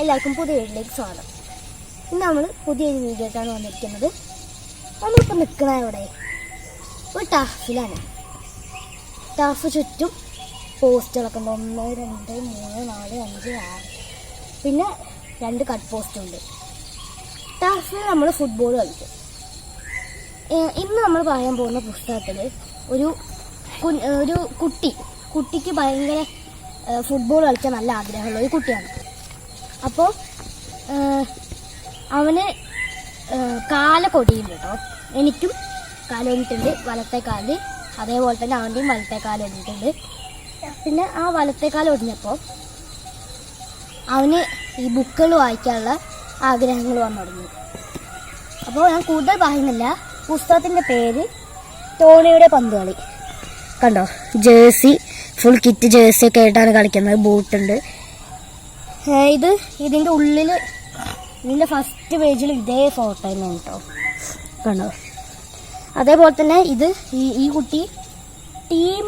എല്ലാവർക്കും പുതിയ വീട്ടിലേക്ക് സ്വാഗതം. ഇന്ന് നമ്മൾ പുതിയൊരു വീഡിയോ ആയിട്ടാണ് വന്നിരിക്കുന്നത്. നമ്മളിപ്പോൾ നിൽക്കുന്ന ഇവിടെ ഒരു ടാഫിലാണ് ടാഫ് ചുറ്റും പോസ്റ്റുകളൊക്കെ ഉണ്ട്. ഒന്ന് രണ്ട് മൂന്ന് നാല് അഞ്ച് ആറ്. പിന്നെ രണ്ട് കട്ട് പോസ്റ്റും ഉണ്ട്. ടാഫിൽ നമ്മൾ ഫുട്ബോൾ കളിക്കും. ഇന്ന് നമ്മൾ പറയാൻ പോകുന്ന പുസ്തകത്തിൽ ഒരു ഒരു കുട്ടി കുട്ടിക്ക് ഭയങ്കര ഫുട്ബോൾ കളിക്കാൻ നല്ല ആഗ്രഹമുള്ള ഒരു കുട്ടിയാണ്. അപ്പോൾ അവന് കാല കൊടിയുണ്ട് കേട്ടോ. എനിക്കും കാലൊടിയിട്ടുണ്ട് വലത്തെ കാൽ അതേപോലെ തന്നെ അവന്റെയും വലത്തെ കാൽ ഒടിയിട്ടുണ്ട്. പിന്നെ ആ വലത്തെ കാൽ ഒടിഞ്ഞപ്പോൾ അവന് ഈ ബുക്കുകൾ വായിക്കാനുള്ള ആഗ്രഹങ്ങൾ വന്നു തുടങ്ങി. അപ്പോൾ ഞാൻ കൂടുതൽ പറയുന്നില്ല. പുസ്തകത്തിന്റെ പേര് ടോണിയുടെ പന്തുകളി. കണ്ടോ? ജേഴ്സി ഫുൾ കിറ്റ് ജേഴ്സി ഒക്കെ ആയിട്ടാണ് കളിക്കുന്നത്. ബൂട്ടുണ്ട്. ഇത് ഇതിന്റെ ഉള്ളിൽ ഇതിന്റെ ഫസ്റ്റ് പേജിൽ ഇതേ ഫോട്ടോ തന്നെ കേട്ടോ കണ്ടോ? അതേപോലെ തന്നെ ഇത് ഈ ഈ കുട്ടി ടീം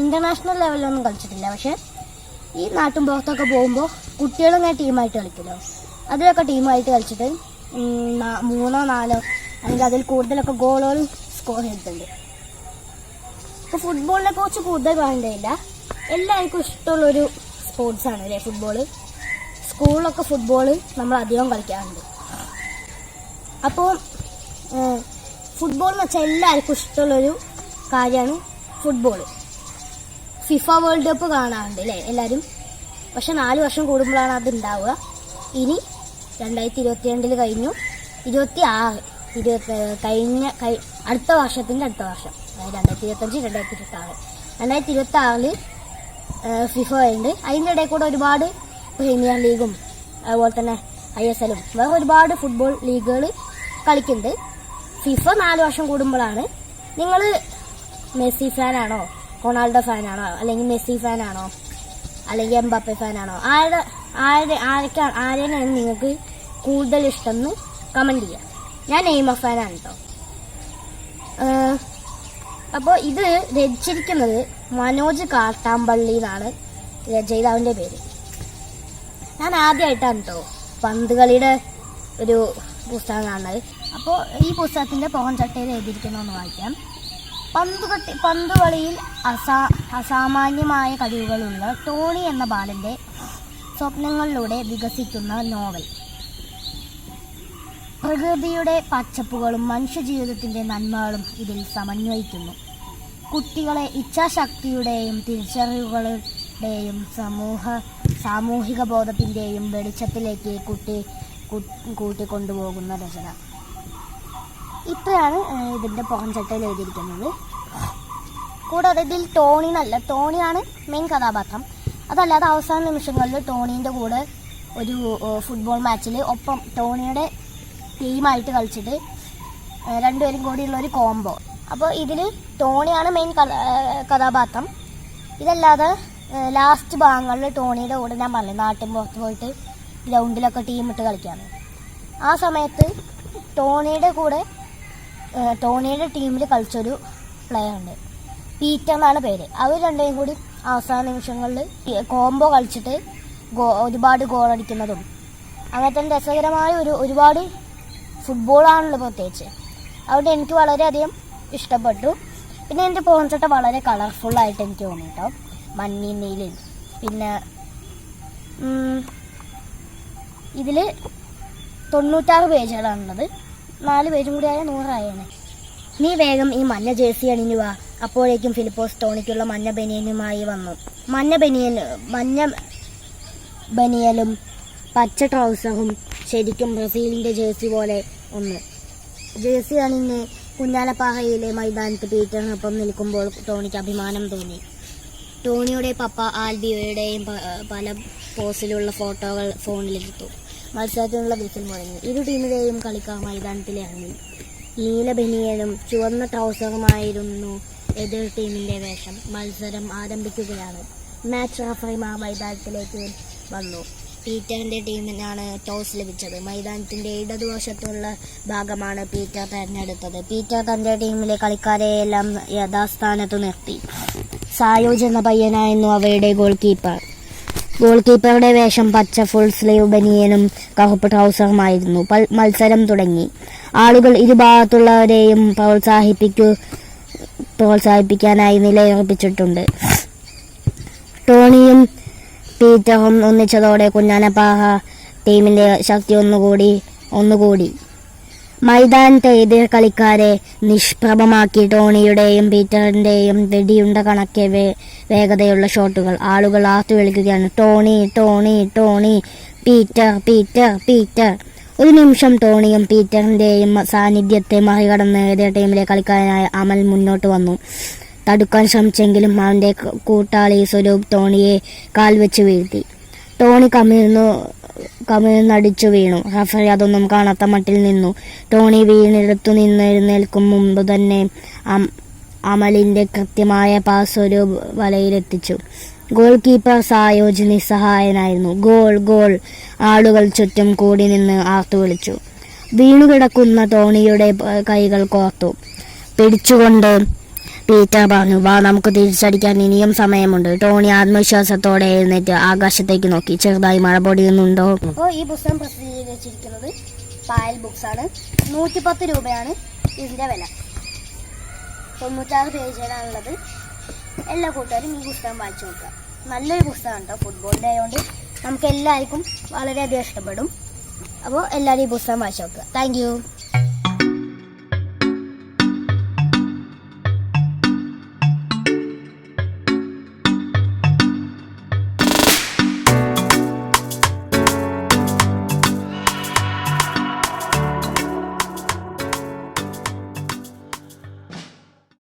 ഇന്റർനാഷണൽ ലെവലിലൊന്നും കളിച്ചിട്ടില്ല. പക്ഷേ ഈ നാട്ടും പുറത്തൊക്കെ പോകുമ്പോൾ കുട്ടികളിങ്ങനെ ടീമായിട്ട് കളിക്കുമല്ലോ അതിലൊക്കെ ടീമായിട്ട് കളിച്ചിട്ട് മൂന്നോ നാലോ അല്ലെങ്കിൽ അതിൽ കൂടുതലൊക്കെ ഗോളുകൾ സ്കോർ ചെയ്തിട്ടുണ്ട്. ഇപ്പോൾ ഫുട്ബോളിനെ കുറിച്ച് കൂടുതൽ പറയേണ്ടതില്ല. എല്ലാവർക്കും ഇഷ്ടമുള്ളൊരു സ്പോർട്സാണ് അല്ലേ? ഫുട്ബോൾ സ്കൂളിലൊക്കെ ഫുട്ബോൾ നമ്മൾ അധികം കളിക്കാറുണ്ട് അപ്പോൾ ഫുട്ബോൾ എന്ന് വെച്ചാൽ എല്ലാവർക്കും ഇഷ്ടമുള്ളൊരു കാര്യമാണ് ഫുട്ബോൾ ഫിഫ വേൾഡ് കപ്പ് കാണാറുണ്ട് അല്ലേ എല്ലാവരും പക്ഷെ നാല് വർഷം കൂടുമ്പോഴാണ് അത് ഉണ്ടാവുക. ഇനി രണ്ടായിരത്തി ഇരുപത്തി രണ്ടിൽ കഴിഞ്ഞു ഇരുപത്തി ആറ് ഇരുപത്തി കഴിഞ്ഞ കഴി- അടുത്ത വർഷത്തിന്റെ അടുത്ത വർഷം. അതായത് രണ്ടായിരത്തി ഇരുപത്തഞ്ച് രണ്ടായിരത്തി ഇരുപത്തി ആറ് രണ്ടായിരത്തി ഇരുപത്തി ആറിൽ ഫിഫ ഉണ്ട്. അതിന്റെ ഇടയിൽ കൂടെ ഒരുപാട് പ്രീമിയർ ലീഗും അതുപോലെ തന്നെ ഐ എസ് എല്ലും വേറെ ഒരുപാട് ഫുട്ബോൾ ലീഗുകൾ കളിക്കുന്നുണ്ട്. ഫിഫ നാല് വർഷം കൂടുമ്പോഴാണ് നിങ്ങൾ മെസ്സി ഫാനാണോ റൊണാൾഡോ ഫാനാണോ അല്ലെങ്കിൽ മെസ്സി ഫാനാണോ അല്ലെങ്കിൽ എംബാപ്പെ ഫാനാണോ? ആരുടെ ആരുടെ ആരൊക്കെയാണ് ആരെയാണ് നിങ്ങൾക്ക് കൂടുതൽ ഇഷ്ടം എന്ന് കമന്റ് ചെയ്യാം. ഞാൻ നെയ്മ ഫാനാണ് കേട്ടോ അപ്പോൾ ഇത് രചിച്ചിരിക്കുന്നത് മനോജ് കാട്ടാമ്പള്ളി എന്നാണ് രചയിതാവിന്റെ പേര്. ഞാൻ ആദ്യമായിട്ടാണ് കേട്ടോ പന്തുകളിയുടെ ഒരു പുസ്തകം കാണുന്നത്. അപ്പോൾ ഈ പുസ്തകത്തിന്റെ പോകൻ ചട്ടയിൽ എഴുതിയിരിക്കുന്നതെന്ന് വായിക്കാം. പന്ത് കട്ടി പന്ത് കളിയിൽ അസാ അസാമാന്യമായ കഴിവുകളുള്ള ടോണി എന്ന ബാലന്റെ സ്വപ്നങ്ങളിലൂടെ വികസിക്കുന്ന നോവൽ. പ്രകൃതിയുടെ പച്ചപ്പുകളും മനുഷ്യജീവിതത്തിന്റെ നന്മകളും ഇതിൽ സമന്വയിക്കുന്നു. കുട്ടികളെ ഇച്ഛാശക്തിയുടെയും തിരിച്ചറിവുകളുടെയും സമൂഹ സാമൂഹിക ബോധത്തിന്റെയും വെളിച്ചത്തിലേക്ക് കുട്ടി കൂട്ടിക്കൊണ്ടുപോകുന്ന രചന. ഇത്രയാണ് ഇതിന്റെ പുറംചട്ടയിൽ എഴുതിയിരിക്കുന്നത്. കൂടാതെ ഇതിൽ ടോണി എന്നല്ല ടോണിയാണ് മെയിൻ കഥാപാത്രം. അതല്ലാതെ അവസാന നിമിഷങ്ങളിൽ ടോണീന്റെ കൂടെ ഒരു ഫുട്ബോൾ മാച്ചിൽ ഒപ്പം ടോണിയുടെ ടീമായിട്ട് കളിച്ചിട്ട് രണ്ടുപേരും കൂടിയുള്ള ഒരു കോംബോ അപ്പോൾ ഇതിൽ ടോണിയാണ് മെയിൻ കഥ കഥാപാത്രം. ഇതല്ലാതെ ലാസ്റ്റ് ഭാഗങ്ങളിൽ ടോണിയുടെ കൂടെ ഞാൻ പറഞ്ഞു നാട്ടിൻ പുറത്ത് പോയിട്ട് ഗ്രൗണ്ടിലൊക്കെ ടീമിട്ട് കളിക്കാണ് ആ സമയത്ത് ടോണിയുടെ കൂടെ ടോണിയുടെ ടീമിൽ കളിച്ചൊരു പ്ലെയർ ഉണ്ട്. പീറ്റർ എന്നാണ് പേര്. അവർ രണ്ടേയും കൂടി അവസാന നിമിഷങ്ങളിൽ കോംബോ കളിച്ചിട്ട് ഗോ ഒരുപാട് ഗോൾ അടിക്കുന്നതും അങ്ങനത്തെ രസകരമായ ഒരു ഒരുപാട് ഫുട്ബോളാണല്ലോ പ്രത്യേകിച്ച്. അതുകൊണ്ട് എനിക്ക് വളരെയധികം ഇഷ്ടപ്പെട്ടു. പിന്നെ എന്റെ പോഞ്ചട്ട വളരെ കളർഫുള്ളായിട്ട് എനിക്ക് തോന്നി കേട്ടോ മഞ്ഞ നീലയും പിന്നെ ഇതിൽ തൊണ്ണൂറ്റാറ് പേജുകളാണുള്ളത്. നാല് പേജും കൂടി ആയ നൂറായാണ്. നീ വേഗം ഈ മഞ്ഞ ജേഴ്സി അണിഞ്ഞുവ അപ്പോഴേക്കും ഫിലിപ്പോസ് ടോണിക്കുള്ള മഞ്ഞ ബനിയനുമായി വന്നു. മഞ്ഞ ബനിയൻ മഞ്ഞ ബനിയലും പച്ച ട്രൗസറും ശരിക്കും ബ്രസീലിന്റെ ജേഴ്സി പോലെ ഒന്ന്. ജേഴ്സി അണിഞ്ഞ് കുഞ്ഞാലപ്പാറയിലെ മൈതാനത്ത് പീറ്ററിനൊപ്പം നിൽക്കുമ്പോൾ ടോണിക്ക് അഭിമാനം തോന്നി. ടോണിയുടെ പപ്പ ആൽബിയോയുടെയും പല പോസിലുള്ള ഫോട്ടോകൾ ഫോണിലെടുത്തു മത്സരത്തിനുള്ള വിസിൽ മുഴങ്ങി. ഇരു ടീമിലെയും കളിക്കാർ അണി. നീല ബനിയനും ചുവന്ന ട്രൗസറുമായിരുന്നു എതിർ ടീമിന്റെ വേഷം. മത്സരം ആരംഭിക്കുകയാണ്. മാച്ച് റഫറിമാർ മൈതാനത്തിലേക്ക് വന്നു. പീറ്ററിന്റെ ടീമിനാണ് ടോസ് ലഭിച്ചത്. മൈതാനത്തിന്റെ ഇടതുവശത്തുള്ള ഭാഗമാണ് പീറ്റർ തെരഞ്ഞെടുത്തത്. പീറ്റർ തന്റെ ടീമിലെ കളിക്കാരെയെല്ലാം യഥാസ്ഥാനത്ത് നിർത്തി. സായോജ് എന്ന പയ്യനായിരുന്നു അവയുടെ ഗോൾ കീപ്പർ ഗോൾ കീപ്പറുടെ വേഷം പച്ച ഫുൾ സ്ലീവ് ബനിയനും കഹുപ്പ് ട്രൗസറുമായിരുന്നു മത്സരം തുടങ്ങി. ആളുകൾ ഇരുഭാഗത്തുള്ളവരെയും പ്രോത്സാഹിപ്പിക്കു പ്രോത്സാഹിപ്പിക്കാനായി നിലയുറപ്പിച്ചിട്ടുണ്ട്. ടോണിയും പീറ്ററും ഒന്നിച്ചതോടെ കുഞ്ഞാനപ്പാഹ ടീമിന്റെ ശക്തി ഒന്നുകൂടി ഒന്നുകൂടി. മൈതാനത്തെ എതിർ കളിക്കാരെ നിഷ്പ്രഭമാക്കി ടോണിയുടെയും പീറ്ററിന്റെയും വെടിയുണ്ട കണക്കെ വേ- വേഗതയുള്ള ഷോട്ടുകൾ. ആളുകൾ ആർത്തു വിളിക്കുകയാണ് Tony Tony Tony Peter Peter Peter. ഒരു നിമിഷം ടോണിയും പീറ്ററിന്റെയും സാന്നിധ്യത്തെ മറികടന്ന് എതിർ ടീമിലെ കളിക്കാരനായ അമൽ മുന്നോട്ട് വന്നു. തടുക്കാൻ ശ്രമിച്ചെങ്കിലും അവന്റെ ക- കൂട്ടാളി സ്വരൂപ് ടോണിയെ കാൽ വെച്ച് വീഴ്ത്തി. ടോണി കമിഴ്ന്നു കമിഴ്ന്നടിച്ചു വീണു. റഫറി അതൊന്നും കാണാത്ത മട്ടിൽ നിന്നു. ടോണി വീണിടത്തു നിന്ന് എഴുന്നേൽക്കും മുമ്പ് തന്നെ അമലിന്റെ കൃത്യമായ പാസ് ഒരു വലയിലെത്തിച്ചു. ഗോൾ കീപ്പർ സായോജ് നിസ്സഹായനായിരുന്നു. ഗോൾ ഗോൾ ആളുകൾ ചുറ്റും കൂടി നിന്ന് ആർത്തു വിളിച്ചു. വീണുകിടക്കുന്ന ടോണിയുടെ കൈകൾ കോർത്തു. പിടിച്ചുകൊണ്ട് പീറ്റർ പറഞ്ഞു വാ നമുക്ക് തിരിച്ചടിക്കാൻ ഇനിയും സമയമുണ്ട്. ടോണി ആത്മവിശ്വാസത്തോടെ എഴുന്നേറ്റ് ആകാശത്തേക്ക് നോക്കി. ചെറുതായി മഴ പൊടിയുന്നുണ്ടോ? അപ്പോൾ ഈ പുസ്തകം പ്രസിദ്ധീകരിച്ചിരിക്കുന്നത് പായൽ ബുക്സ് ആണ്. നൂറ്റിപ്പത്ത് രൂപയാണ് ഇതിന്റെ വില. തൊണ്ണൂറ്റാറ് പേജുകളാണുള്ളത്. എല്ലാ കൂട്ടുകാരും ഈ പുസ്തകം വായിച്ചു നോക്കുക. നല്ലൊരു പുസ്തകമാണ് കേട്ടോ. ഫുട്ബോളിന്റെ ആയതുകൊണ്ട് നമുക്ക് എല്ലാവർക്കും വളരെയധികം ഇഷ്ടപ്പെടും. അപ്പോൾ എല്ലാവരും ഈ പുസ്തകം വായിച്ചു നോക്കുക. താങ്ക്